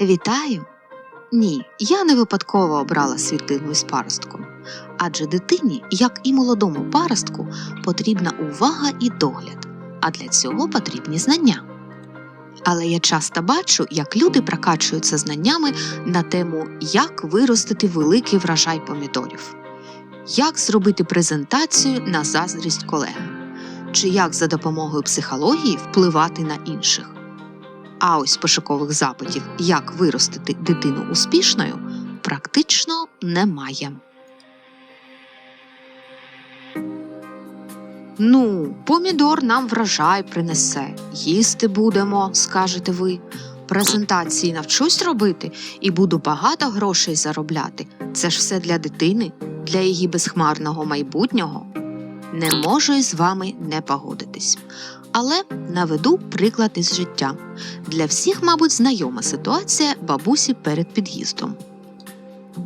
Вітаю! Ні, я не випадково обрала світлину із паростком, адже дитині, як і молодому паростку, потрібна увага і догляд, а для цього потрібні знання. Але я часто бачу, як люди прокачуються знаннями на тему, як виростити великий врожай помідорів, як зробити презентацію на заздрість колегам, чи як за допомогою психології впливати на інших. А ось пошукових запитів, як виростити дитину успішною, практично немає. Ну, помідор нам врожай принесе, їсти будемо, скажете ви. Презентації навчусь робити і буду багато грошей заробляти. Це ж все для дитини, для її безхмарного майбутнього. Не можу із вами не погодитись. Але наведу приклад із життя. Для всіх, мабуть, знайома ситуація бабусі перед під'їздом.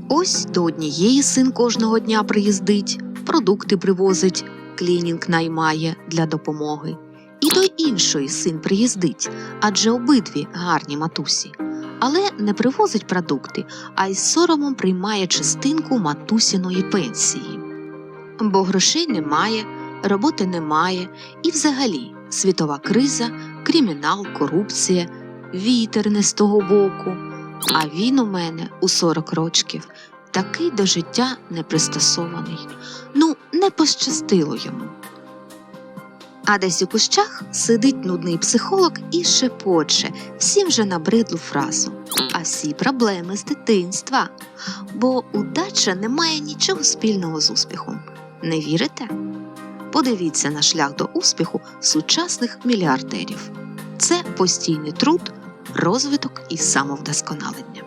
Ось до однієї син кожного дня приїздить, продукти привозить, клінінг наймає для допомоги. І до іншої син приїздить, адже обидві гарні матусі. Але не привозить продукти, а із соромом приймає частинку матусіної пенсії. Бо грошей немає, роботи немає, і взагалі світова криза, кримінал, корупція, вітер не з того боку. А він у мене у 40 рочків такий до життя непристосований. Ну, не пощастило йому. А десь у кущах сидить нудний психолог і шепоче всім же набридлу фразу. А всі проблеми з дитинства. Бо удача не має нічого спільного з успіхом. Не вірите? Подивіться на шлях до успіху сучасних мільярдерів. Це постійний труд, розвиток і самовдосконалення.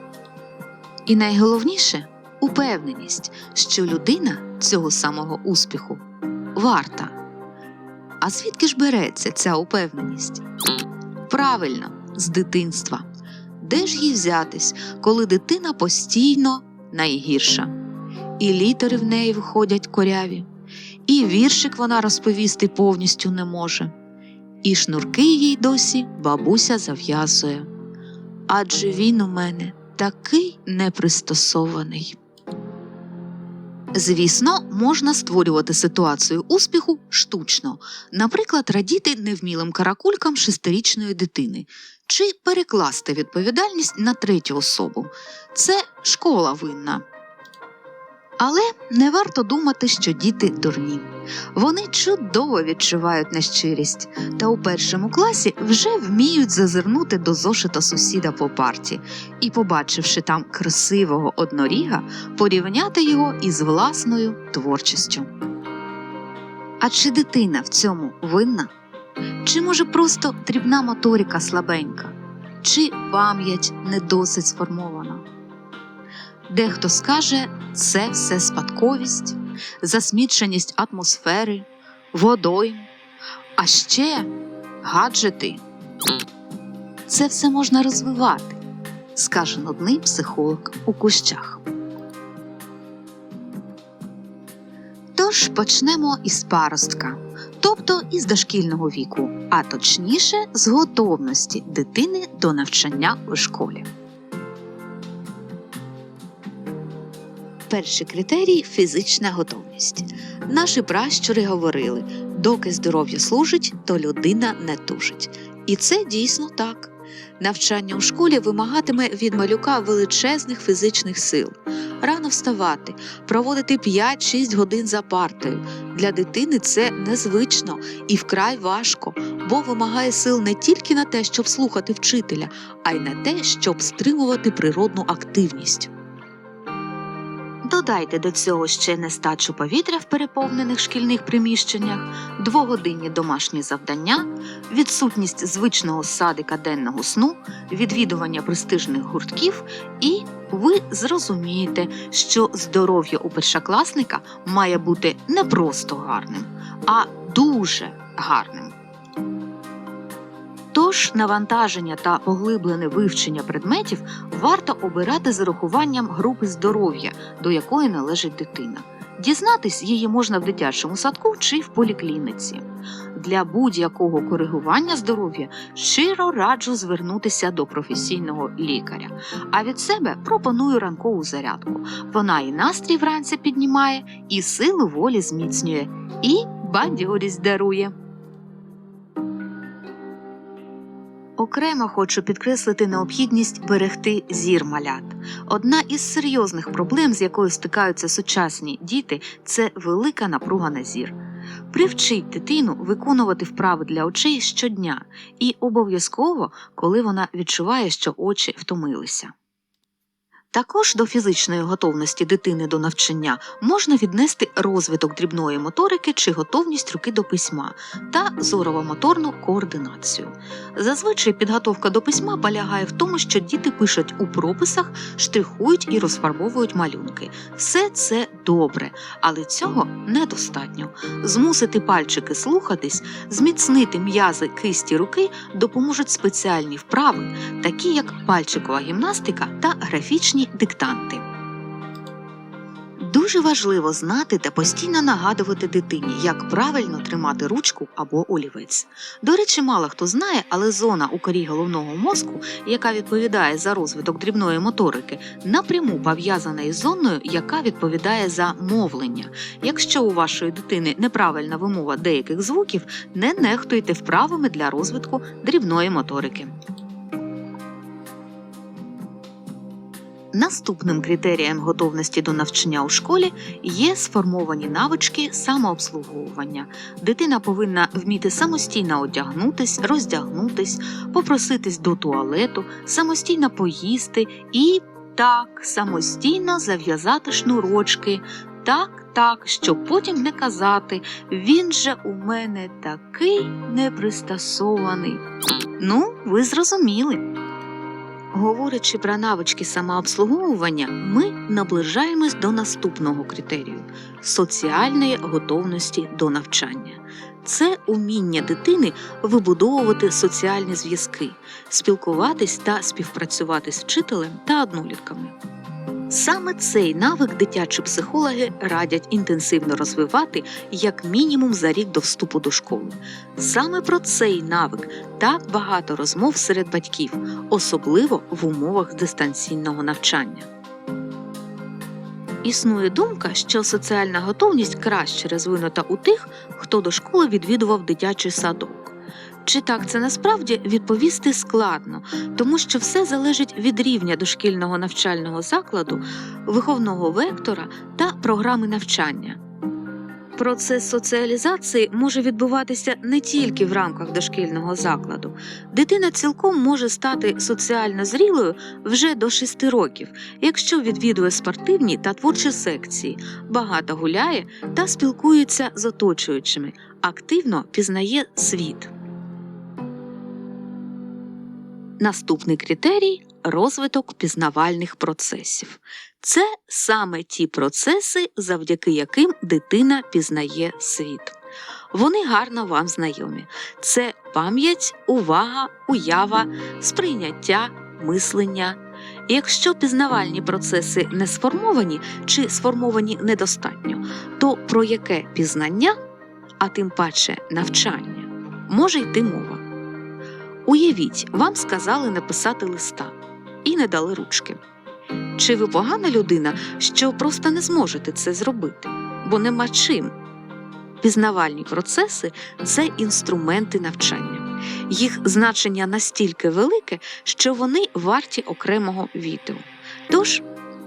І найголовніше упевненість, що людина цього самого успіху варта. А звідки ж береться ця упевненість? Правильно, з дитинства. Де ж їй взятись, коли дитина постійно найгірша? І літери в неї виходять коряві, і віршик вона розповісти повністю не може, і шнурки їй досі бабуся зав'язує. Адже він у мене такий непристосований. Звісно, можна створювати ситуацію успіху штучно, наприклад, радіти невмілим каракулькам шестирічної дитини, чи перекласти відповідальність на третю особу. Це школа винна. Але не варто думати, що діти дурні. Вони чудово відчувають нещирість та у першому класі вже вміють зазирнути до зошита сусіда по парті і, побачивши там красивого одноріга, порівняти його із власною творчістю. А чи дитина в цьому винна? Чи може просто дрібна моторика слабенька, чи пам'ять не досить сформована? Дехто скаже, це все спадковість, засміченість атмосфери, водойм, а ще гаджети. Це все можна розвивати, скаже нудний психолог у кущах. Тож почнемо із паростка, тобто із дошкільного віку, а точніше з готовності дитини до навчання у школі. Перший критерій фізична готовність. Наші пращури говорили: доки здоров'я служить, то людина не тужить. І це дійсно так. Навчання у школі вимагатиме від малюка величезних фізичних сил, рано вставати, проводити 5-6 годин за партою. Для дитини це незвично і вкрай важко, бо вимагає сил не тільки на те, щоб слухати вчителя, а й на те, щоб стримувати природну активність. Додайте до цього ще нестачу повітря в переповнених шкільних приміщеннях, двогодинні домашні завдання, відсутність звичного садика денного сну, відвідування престижних гуртків, і ви зрозумієте, що здоров'я у першокласника має бути не просто гарним, а дуже гарним. Тож навантаження та поглиблене вивчення предметів варто обирати з урахуванням групи здоров'я, до якої належить дитина. Дізнатись її можна в дитячому садку чи в поліклініці. Для будь-якого коригування здоров'я щиро раджу звернутися до професійного лікаря. А від себе пропоную ранкову зарядку. Вона і настрій вранці піднімає, і силу волі зміцнює, і бадьорість дарує. Окремо хочу підкреслити необхідність берегти зір малят. Одна із серйозних проблем, з якою стикаються сучасні діти, це велика напруга на зір. Привчіть дитину виконувати вправи для очей щодня і обов'язково, коли вона відчуває, що очі втомилися. Також до фізичної готовності дитини до навчання можна віднести розвиток дрібної моторики чи готовність руки до письма та зорово-моторну координацію. Зазвичай підготовка до письма полягає в тому, що діти пишуть у прописах, штрихують і розфарбовують малюнки. Все це добре, але цього недостатньо. Змусити пальчики слухатись, зміцнити м'язи кисті руки допоможуть спеціальні вправи, такі як пальчикова гімнастика та графічні диктанти. Дуже важливо знати та постійно нагадувати дитині, як правильно тримати ручку або олівець. До речі, мало хто знає, але зона у корі головного мозку, яка відповідає за розвиток дрібної моторики, напряму пов'язана із зоною, яка відповідає за мовлення. Якщо у вашої дитини неправильна вимова деяких звуків, не нехтуйте вправами для розвитку дрібної моторики. Наступним критерієм готовності до навчання у школі є сформовані навички самообслуговування. Дитина повинна вміти самостійно одягнутись, роздягнутись, попроситись до туалету, самостійно поїсти і так самостійно зав'язати шнурочки. Так, так, щоб потім не казати, він же у мене такий непристосований. Ну, ви зрозуміли. Говорячи про навички самообслуговування, ми наближаємось до наступного критерію соціальної готовності до навчання. Це уміння дитини вибудовувати соціальні зв'язки, спілкуватись та співпрацювати з вчителем та однолітками. Саме цей навик дитячі психологи радять інтенсивно розвивати як мінімум за рік до вступу до школи. Саме про цей навик так багато розмов серед батьків, особливо в умовах дистанційного навчання. Існує думка, що соціальна готовність краще розвинута у тих, хто до школи відвідував дитячий садок. Чи так це насправді відповісти складно, тому що все залежить від рівня дошкільного навчального закладу, виховного вектора та програми навчання. Процес соціалізації може відбуватися не тільки в рамках дошкільного закладу. Дитина цілком може стати соціально зрілою вже до 6 років, якщо відвідує спортивні та творчі секції, багато гуляє та спілкується з оточуючими, активно пізнає світ. Наступний критерій розвиток пізнавальних процесів. Це саме ті процеси, завдяки яким дитина пізнає світ. Вони гарно вам знайомі. Це пам'ять, увага, уява, сприйняття, мислення. Якщо пізнавальні процеси не сформовані чи сформовані недостатньо, то про яке пізнання, а тим паче навчання, може йти мова. Уявіть, вам сказали написати листа і не дали ручки. Чи ви погана людина, що просто не зможете це зробити, бо нема чим? Пізнавальні процеси це інструменти навчання. Їх значення настільки велике, що вони варті окремого відео. Тож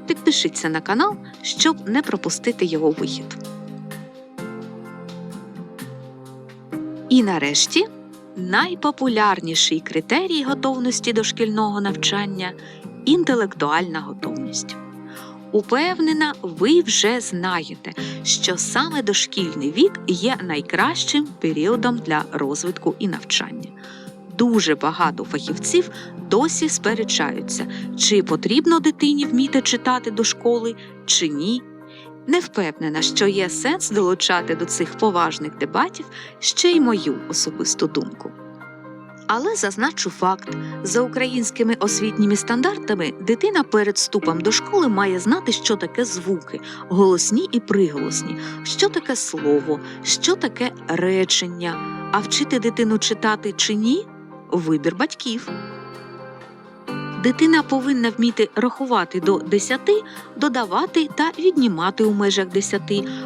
підпишіться на канал, щоб не пропустити його вихід. І нарешті найпопулярніший критерій готовності до шкільного навчання інтелектуальна готовність. Упевнена, ви вже знаєте, що саме дошкільний вік є найкращим періодом для розвитку і навчання. Дуже багато фахівців досі сперечаються, чи потрібно дитині вміти читати до школи, чи ні. Не впевнена, що є сенс долучати до цих поважних дебатів ще й мою особисту думку. Але зазначу факт: за українськими освітніми стандартами дитина перед вступом до школи має знати, що таке звуки, голосні і приголосні, що таке слово, що таке речення. А вчити дитину читати чи ні вибір батьків. Дитина повинна вміти рахувати до 10, додавати та віднімати у межах 10,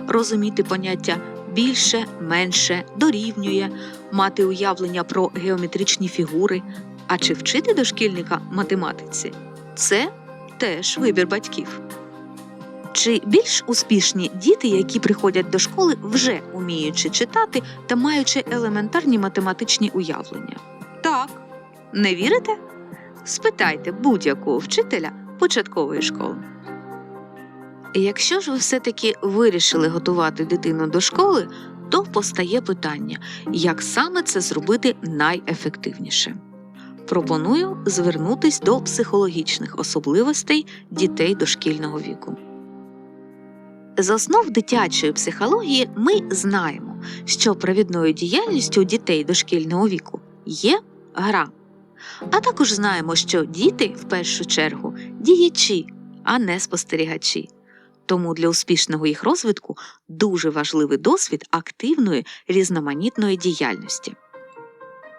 розуміти поняття більше, менше, дорівнює, мати уявлення про геометричні фігури. А чи вчити дошкільника математиці? Це теж вибір батьків. Чи більш успішні діти, які приходять до школи, вже вміючи читати та маючи елементарні математичні уявлення? Так. Не вірите? Спитайте будь-якого вчителя початкової школи. Якщо ж ви все-таки вирішили готувати дитину до школи, то постає питання, як саме це зробити найефективніше. Пропоную звернутись до психологічних особливостей дітей дошкільного віку. З основ дитячої психології ми знаємо, що провідною діяльністю дітей дошкільного віку є гра. А також знаємо, що діти в першу чергу діячі, а не спостерігачі. Тому для успішного їх розвитку дуже важливий досвід активної різноманітної діяльності.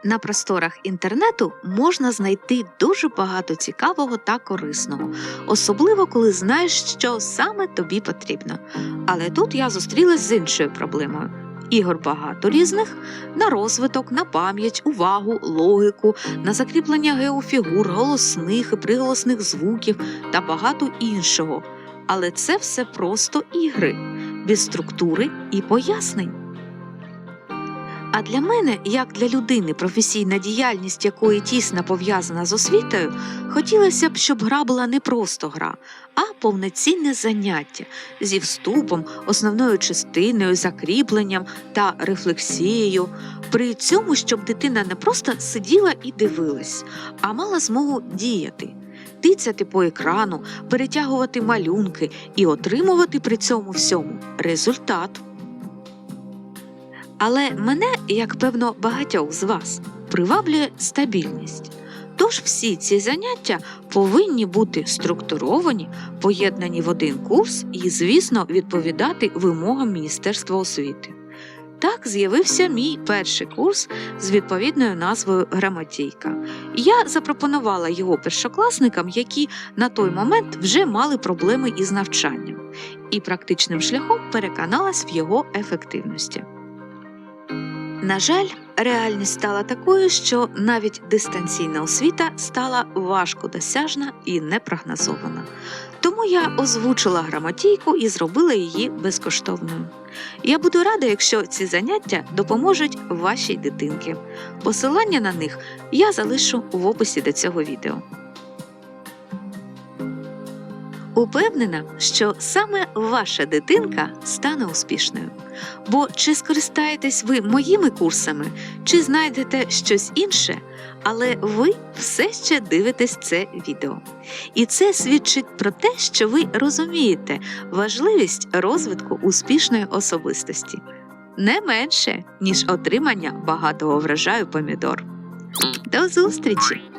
На просторах інтернету можна знайти дуже багато цікавого та корисного, особливо коли знаєш, що саме тобі потрібно. Але тут я зустрілась з іншою проблемою. Ігор багато різних на розвиток, на пам'ять, увагу, логіку, на закріплення геофігур, голосних і приголосних звуків та багато іншого. Але це все просто ігри, без структури і пояснень. А для мене, як для людини, професійна діяльність якої тісно пов'язана з освітою, хотілося б, щоб гра була не просто гра, а повноцінне заняття зі вступом, основною частиною, закріпленням та рефлексією. При цьому, щоб дитина не просто сиділа і дивилась, а мала змогу діяти. Тицяти по екрану, перетягувати малюнки і отримувати при цьому всьому результат. Але мене, як певно, багатьох з вас, приваблює стабільність. Тож всі ці заняття повинні бути структуровані, поєднані в один курс і, звісно, відповідати вимогам Міністерства освіти. Так з'явився мій перший курс з відповідною назвою Грамотійка. Я запропонувала його першокласникам, які на той момент вже мали проблеми із навчанням, і практичним шляхом переконалась в його ефективності. На жаль, реальність стала такою, що навіть дистанційна освіта стала важко досяжна і непрогнозована. Тому я озвучила грамотійку і зробила її безкоштовною. Я буду рада, якщо ці заняття допоможуть вашій дитинці. Посилання на них я залишу в описі до цього відео. Упевнена, що саме ваша дитинка стане успішною. Бо чи скористаєтесь ви моїми курсами, чи знайдете щось інше, але ви все ще дивитесь це відео. І це свідчить про те, що ви розумієте важливість розвитку успішної особистості не менше, ніж отримання багатого врожаю помідор. До зустрічі!